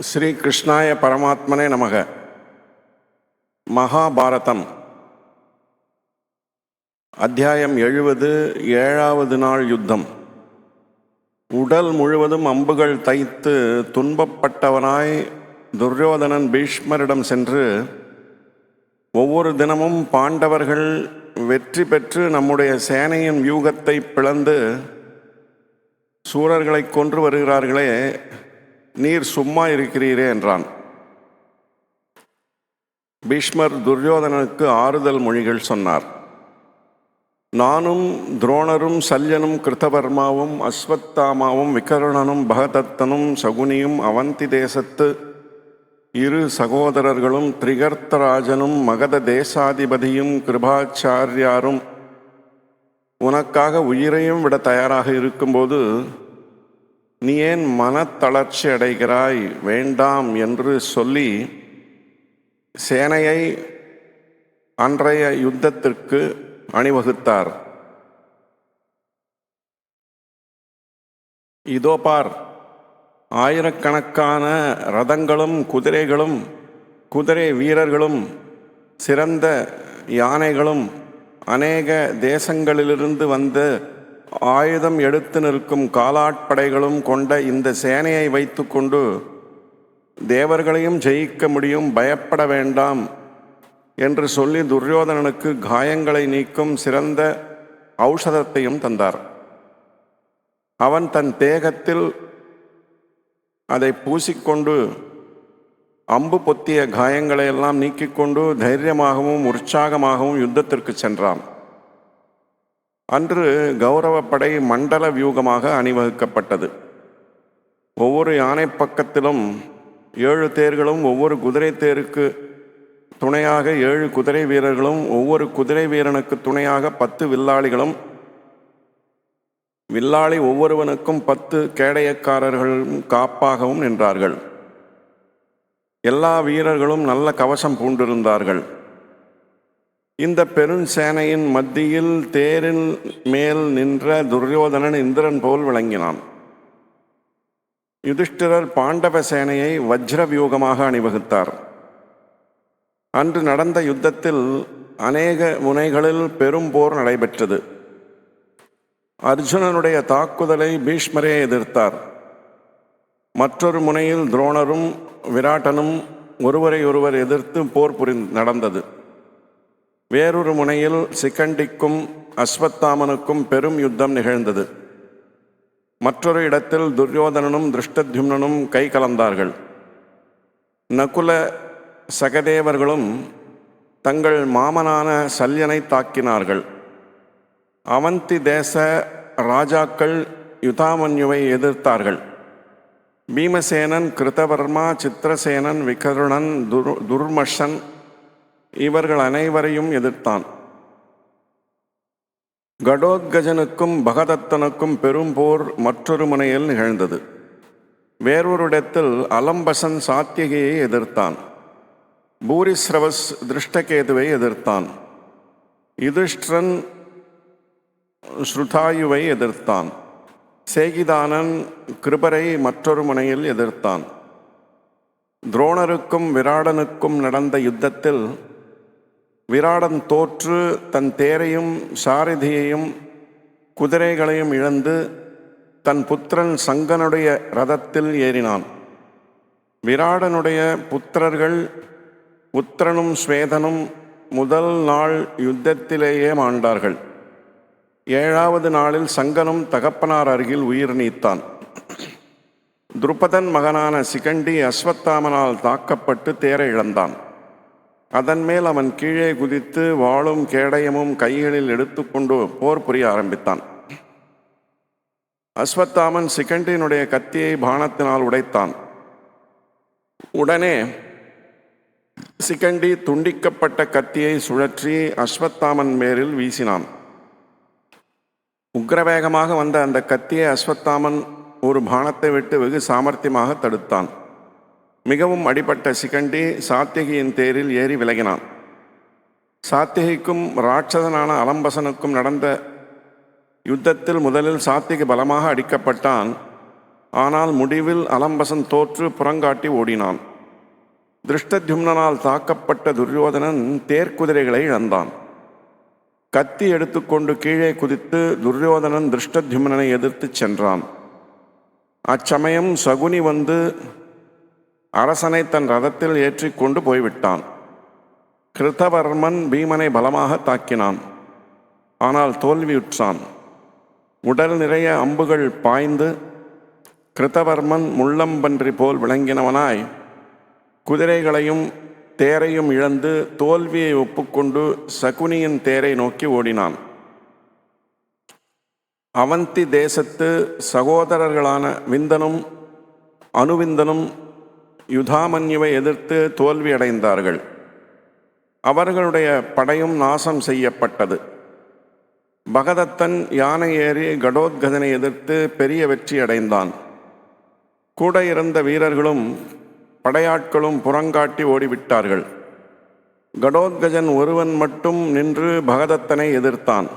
ஸ்ரீ கிருஷ்ணாய பரமாத்மனே நமக. மகாபாரதம். அத்தியாயம் எழுபது ஏழாவது நாள் யுத்தம். உடல் முழுவதும் அம்புகள் தைத்து துன்பப்பட்டவனாய் துரியோதனன் பீஷ்மரிடம் சென்று ஒவ்வொரு தினமும் பாண்டவர்கள் வெற்றி பெற்று நம்முடைய சேனையின் வியூகத்தை பிளந்து சூரர்களை கொன்று வருகிறார்களே நீர் சும்மா இருக்கிறீரே என்றான். பீஷ்மர் துரியோதனனுக்கு ஆறுதல் மொழிகள் சொன்னார். நானும் துரோணரும் சல்யனும் கிருத்தவர்மாவும் அஸ்வத்தாமாவும் விகரணனும் பகதத்தனும் சகுனியும் அவந்தி தேசத்து இரு சகோதரர்களும் திரிகர்த்தராஜனும் மகத தேசாதிபதியும் கிருபாச்சாரியாரும் உனக்காக உயிரையும் விட தயாராக இருக்கும்போது நீ ஏன் மனத்தளர்ச்சி அடைகிறாய்? வேண்டாம் என்று சொல்லி சேனையை அன்றைய யுத்தத்திற்கு அணிவகுத்தார். இதோ பார் ஆயிரக்கணக்கான ரதங்களும் குதிரைகளும் குதிரை வீரர்களும் சிறந்த யானைகளும் அநேக தேசங்களிலிருந்து வந்த ஆயுதம் எடுத்து நிற்கும் காலாட்படைகளும் கொண்ட இந்த சேனையை வைத்துக்கொண்டு தேவர்களையும் ஜெயிக்க முடியும் பயப்பட வேண்டாம் என்று சொல்லி துரியோதனனுக்கு காயங்களை நீக்கும் சிறந்த ஔஷதத்தையும் தந்தார். அவன் தன் தேகத்தில் அதை பூசிக்கொண்டு அம்பு பொத்திய காயங்களை எல்லாம் நீக்கிக்கொண்டு தைரியமாகவும் உற்சாகமாகவும் யுத்தத்திற்கு சென்றான். அன்று கௌரவப்படை மண்டல வியூகமாக அணிவகுக்கப்பட்டது. ஒவ்வொரு யானை பக்கத்திலும் ஏழு தேர்களும் ஒவ்வொரு குதிரை தேருக்கு துணையாக ஏழு குதிரை வீரர்களும் ஒவ்வொரு குதிரை வீரனுக்கு துணையாக பத்து வில்லாளிகளும் வில்லாளி ஒவ்வொருவனுக்கும் பத்து கேடயக்காரர்களும் காப்பாகவும் நின்றார்கள். எல்லா வீரர்களும் நல்ல கவசம் பூண்டிருந்தார்கள். இந்த பெருஞ்சேனையின் மத்தியில் தேரின் மேல் நின்ற துரியோதனன் இந்திரன் போல் விளங்கினான். யுதிஷ்டிரர் பாண்டவ சேனையை வஜ்ர வியூகமாக அணிவகுத்தார். அன்று நடந்த யுத்தத்தில் அநேக முனைகளில் பெரும் போர் நடைபெற்றது. அர்ஜுனனுடைய தாக்குதலை பீஷ்மரே எதிர்த்தார். மற்றொரு முனையில் துரோணரும் விராட்டனும் ஒருவரை ஒருவர் எதிர்த்து போர் புரி நடந்தது. வேறொரு முனையில் சிக்கண்டிக்கும் அஸ்வத்தாமனுக்கும் பெரும் யுத்தம் நிகழ்ந்தது. மற்றொரு இடத்தில் துரியோதனனும் திருஷ்டத்யும்னனும் கை கலந்தார்கள். நகுல சகதேவர்களும் தங்கள் மாமனான சல்யனை தாக்கினார்கள். அவந்தி தேச ராஜாக்கள் யுதாமன்யுவை எதிர்த்தார்கள். பீமசேனன் கிருதவர்மா சித்திரசேனன் விகருணன் துர் துர்மஷன் இவர்கள் அனைவரையும் எதிர்த்தான். கடோத்கஜனுக்கும் பகதத்தனுக்கும் பெரும் போர் மற்றொரு முனையில் நிகழ்ந்தது. வேறொருடத்தில் அலம்பசன் சாத்தியகியை எதிர்த்தான். பூரிஸ்ரவஸ் திருஷ்டகேதுவை எதிர்த்தான். யுதிஷ்டிரன் ஸ்ருதாயுவை எதிர்த்தான். சேகிதானன் கிருபரை மற்றொரு முனையில் எதிர்த்தான். துரோணருக்கும் விராடனுக்கும் நடந்த யுத்தத்தில் விராடன் தோற்று தன் தேரையும் சாரதியையும் குதிரைகளையும் இழந்து தன் புத்திரன் சங்கனுடைய ரதத்தில் ஏறினான். விராடனுடைய புத்திரர்கள் உத்திரனும் ஸ்வேதனும் முதல் நாள் யுத்தத்திலேயே மாண்டார்கள். ஏழாவது நாளில் சங்கனும் தகப்பனார் அருகில் உயிர் நீத்தான். துருபதன் மகனான சிகண்டி அஸ்வத்தாமனால் தாக்கப்பட்டு தேரை இழந்தான். அதன் மேல் அவன் கீழே குதித்து வாளும் கேடயமும் கைகளில் எடுத்துக்கொண்டு போர் புரிய ஆரம்பித்தான். அஸ்வத்தாமன் சிகண்டியினுடைய கத்தியை பானத்தினால் உடைத்தான். உடனே சிகண்டி துண்டிக்கப்பட்ட கத்தியை சுழற்றி அஸ்வத்தாமன் மேலில் வீசினான். உக்ரவேகமாக வந்த அந்த கத்தியை அஸ்வத்தாமன் ஒரு பானத்தை விட்டு வெகு சாமர்த்தியமாக தடுத்தான். மிகவும் அடிபட்ட சிகண்டி சாத்தியகியின் தேரில் ஏறி விலகினான். சாத்தியகிக்கும் ராட்சதனான அலம்பசனுக்கும் நடந்த யுத்தத்தில் முதலில் சாத்திகி பலமாக அடிக்கப்பட்டான். ஆனால் முடிவில் அலம்பசன் தோற்று புறங்காட்டி ஓடினான். திருஷ்டத்யும்னால் தாக்கப்பட்ட துரியோதனன் தேர்க்குதிரைகளை இழந்தான். கத்தி எடுத்துக்கொண்டு கீழே குதித்து துரியோதனன் திருஷ்டத்யும்னனை எதிர்த்துச் சென்றான். அச்சமயம் சகுனி வந்து அரசனை தன் ரதத்தில் ஏற்றிக் கொண்டு போய்விட்டான். கிருத்தவர்மன் பீமனை பலமாக தாக்கினான். ஆனால் தோல்வியுற்றான். உடல் நிறைய அம்புகள் பாய்ந்து கிருத்தவர்மன் முள்ளம்பன்றி போல் விளங்கினவனாய் குதிரைகளையும் தேரையும் இழந்து தோல்வியை ஒப்புக்கொண்டு சகுனியின் தேரை நோக்கி ஓடினான். அவந்தி தேசத்து சகோதரர்களான விந்தனும் அனுவிந்தனும் யுதாமன்யுவை எதிர்த்து தோல்வியடைந்தார்கள் அவர்களுடைய படையும் நாசம் செய்யப்பட்டது. பகதத்தன் யானை ஏறி கடோத்கதனை எதிர்த்து பெரிய வெற்றி அடைந்தான். கூட இருந்த வீரர்களும் படையாட்களும் புறங்காட்டி ஓடிவிட்டார்கள். கடோத்கஜன் ஒருவன் மட்டும் நின்று பகதத்தனை எதிர்த்தான்.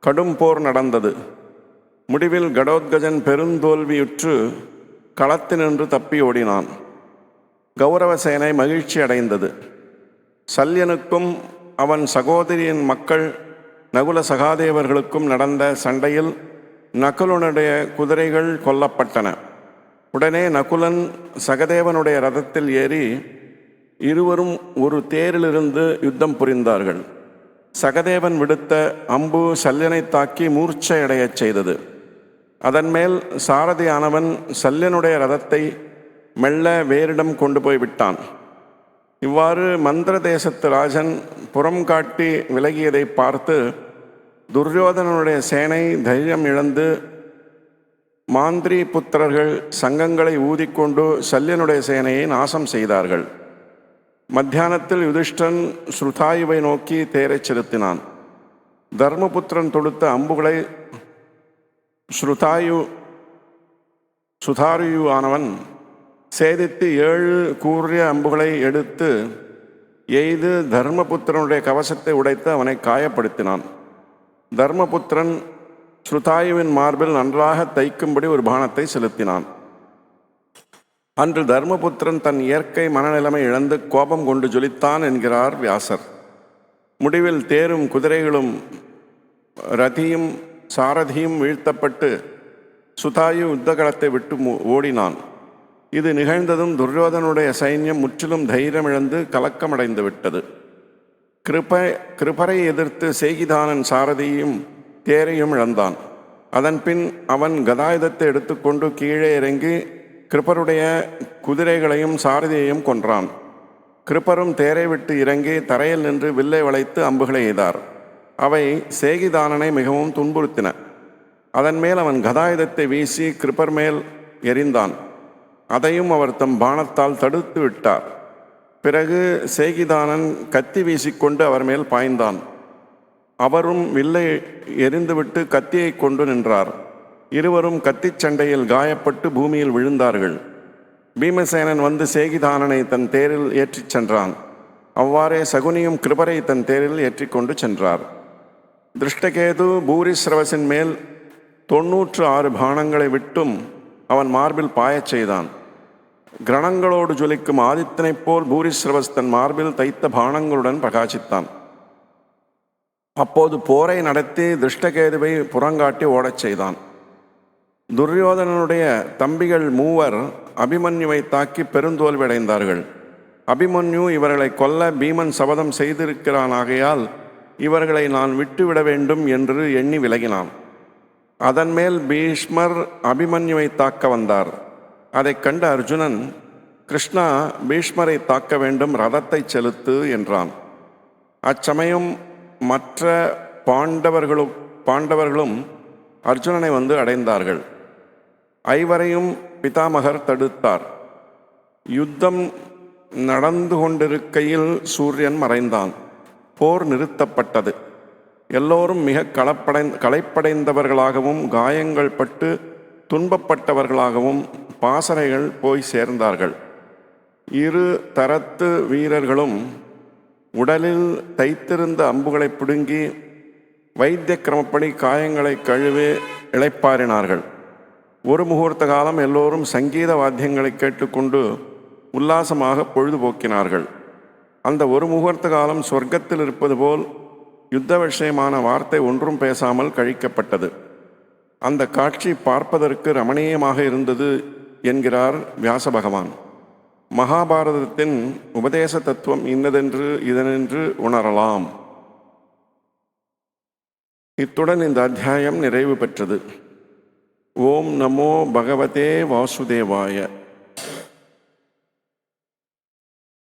கடும் போர் நடந்தது. முடிவில் கடோத்கஜன் பெருந்தோல்வியுற்று களத்தினின்று தப்பி ஓடினான். கௌரவசேனை மகிழ்ச்சி அடைந்தது. சல்யனுக்கும் அவன் சகோதரியின் மக்கள் நகுல சகாதேவர்களுக்கும் நடந்த சண்டையில் நகுலனுடைய குதிரைகள் கொல்லப்பட்டன. உடனே நகுலன் சகதேவனுடைய ரதத்தில் ஏறி இருவரும் ஒரு தேரிலிருந்து யுத்தம் புரிந்தார்கள். சகதேவன் விடுத்த அம்பு சல்யனை தாக்கி மூர்ச்சையடையச் செய்தது. அதன்மேல் சாரதியானவன் சல்யனுடைய ரதத்தை மெல்ல வேரிடம் கொண்டு போய் விட்டான். இவ்வாறு மந்திர தேசத்து ராஜன் புறம் காட்டி விலகியதை பார்த்து துரியோதனனுடைய சேனை தைரியம் இழந்து மாந்திரி புத்திரர்கள் சங்கங்களை ஊதிக்கொண்டு சல்யனுடைய சேனையை நாசம் செய்தார்கள். மத்தியானத்தில் யுதிஷ்டன் ஸ்ருதாயுவை நோக்கி தேரைச் செலுத்தினான். தர்மபுத்திரன் தொடுத்த அம்புகளை ஸ்ருதாயு சுதாரியு ஆனவன் சேதித்து ஏழு கூறிய அம்புகளை எடுத்து எய்து தர்மபுத்திரனுடைய கவசத்தை உடைத்து அவனை காயப்படுத்தினான். தர்மபுத்திரன் ஸ்ருதாயுவின் மார்பில் நன்றாக தைக்கும்படி ஒரு பானத்தை செலுத்தினான். அன்று தர்மபுத்திரன் தன் இயற்கை மனநிலைமை இழந்து கோபம் கொண்டு ஜொலித்தான் என்கிறார் வியாசர். முடிவில் தேரும் குதிரைகளும் ரதியும் சாரதியும் வீழ்த்தப்பட்டு சுதாயு யுத்தகலத்தை விட்டு ஓடினான். இது நிகழ்ந்ததும் துரியோதனுடைய சைன்யம் முற்றிலும் தைரியமிழந்து கலக்கமடைந்து விட்டது கிருப கிருபரை எதிர்த்து சேகிதானன் சாரதியும் தேரையும் இழந்தான். அதன்பின் அவன் கதாயுதத்தை எடுத்துக்கொண்டு கீழே இறங்கி கிருபருடைய குதிரைகளையும் சாரதியையும் கொன்றான். கிருப்பரும் தேரை விட்டு இறங்கி தரையில் நின்று வில்லை வளைத்து அம்புகளை எய்தார். அவை சேகிதானனை மிகவும் துன்புறுத்தின. அதன் மேல் அவன் கதாயுதத்தை வீசி கிருப்பர் மேல் எறிந்தான். அதையும் அவர் தம் பானத்தால் தடுத்து விட்டார். பிறகு சேகிதானன் கத்தி வீசிக்கொண்டு அவர் மேல் பாய்ந்தான். அவரும் வில்லை எரிந்துவிட்டு கத்தியை கொண்டு நின்றார். இருவரும் கத்திச் சண்டையில் காயப்பட்டு பூமியில் விழுந்தார்கள். பீமசேனன் வந்து சேகிதானனை தன் தேரில் ஏற்றிச் சென்றான். அவ்வாறே சகுனியும் கிருபரை தன் தேரில் ஏற்றிக்கொண்டு சென்றார். திருஷ்டகேது பூரிஸ்ரவசின் மேல் தொன்னூற்று ஆறு பானங்களை விட்டும் அவன் மார்பில் பாயச் செய்தான். கிரணங்களோடு ஜொலிக்கும் ஆதித்தனைப் போல் பூரிஸ்ரவஸ் தன் மார்பில் தைத்த பானங்களுடன் பிரகாசித்தான். அப்போது போரை நடத்தி திருஷ்டகேதுவை புறங்காட்டி ஓடச் செய்தான். துரியோதனனுடைய தம்பிகள் மூவர் அபிமன்யுவை தாக்கி பெருந்தோல்வியடைந்தார்கள். அபிமன்யு இவர்களை கொல்ல பீமன் சபதம் செய்திருக்கிறானாகையால் இவர்களை நான் விட்டுவிட வேண்டும் என்று எண்ணி விலகினான். அதன் மேல் பீஷ்மர் அபிமன்யுவை தாக்க வந்தார். அதைக் கண்ட அர்ஜுனன் கிருஷ்ணா பீஷ்மரை தாக்க வேண்டும் ரதத்தை செலுத்து என்றான். அச்சமயம் மற்ற பாண்டவர்களும் பாண்டவர்களும் அர்ஜுனனை வந்து அடைந்தார்கள். ஐவரையும் பிதாமகர் தடுத்தார். யுத்தம் நடந்து கொண்டிருக்கையில் சூரியன் மறைந்தான். போர் நிறுத்தப்பட்டது. எல்லோரும் மிக களப்படை களைப்படைந்தவர்களாகவும் காயங்கள் பட்டு துன்பப்பட்டவர்களாகவும் பாசறைகள் போய் சேர்ந்தார்கள். இரு தரத்து வீரர்களும் உடலில் தைத்திருந்த அம்புகளை பிடுங்கி வைத்திய கிரமப்படி காயங்களை கழுவி இளைப்பாறினார்கள். ஒரு முகூர்த்த காலம் எல்லோரும் சங்கீத வாத்தியங்களை கேட்டுக்கொண்டு உல்லாசமாக பொழுதுபோக்கினார்கள். அந்த ஒரு முகூர்த்த காலம் சொர்க்கத்தில் இருப்பது போல் யுத்த விஷயமான வார்த்தை ஒன்றும் பேசாமல் கழிக்கப்பட்டது. அந்த காட்சி பார்ப்பதற்கு ரமணீயமாக இருந்தது என்கிறார் வியாச பகவான் மகாபாரதத்தின் உபதேச தத்துவம் இன்னதென்று இதனென்று உணரலாம். இத்துடன் இந்த அத்தியாயம் நிறைவு பெற்றது. ஓம் நமோ பகவதே வாசுதேவாய.